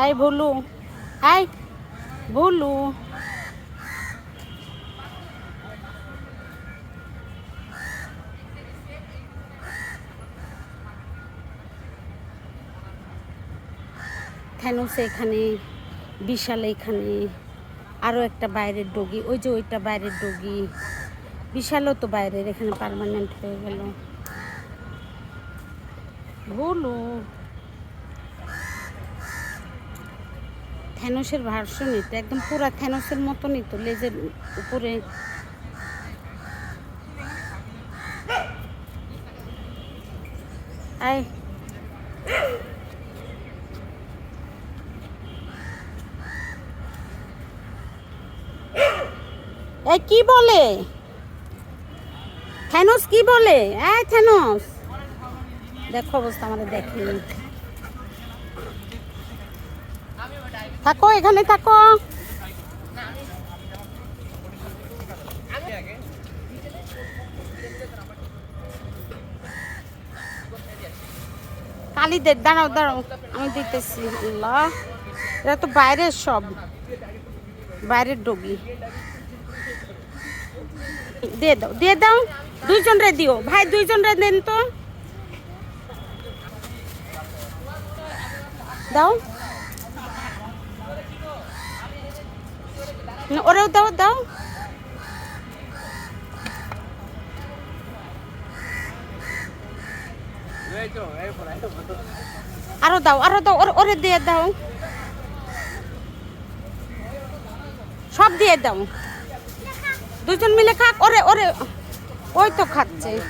এই ভুলু এই ভুলু। থেনুস এখানে, বিশাল এখানে আরও একটা বাইরের ডগি, ওই যে ওইটা বাইরের ডগি। বিশালও তো বাইরের, এখানে পার্মানেন্ট হয়ে গেল। ভুলু। থ্যানোসের ভার্সন এটা একদম পুরা থ্যানোসের মতনই তো লেজের উপরে। আয়। এই কি বলে? থ্যানোস কি বলে? এ থ্যানোস দেখো অবস্থা আমাদের দেখেনি থাকো, এখানে থাকো। কালীদের, দাঁড়াও দাঁড়াও, আমি দিতেছি, আল্লাহ। এরা তো বাইরের সব, বাইরের ডগি। দিয়ে দাও দিয়ে দাও, দুইজন রে দিও। ভাই, দুইজন রে দেন তো। দাও। ওরেও দাও দাও। আরও দাও আরও দাও ওর- দিয়ে দাও। সব দিয়ে দাও। দুজন মিলে খাক, ওরে ওরে ওই তো খাচ্ছে।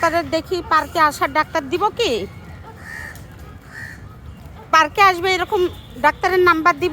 তাদের দেখি পার্কে আসার ডাক্তার দিব কি? পার্কে আসবে এরকম ডাক্তারের নাম্বার দিব।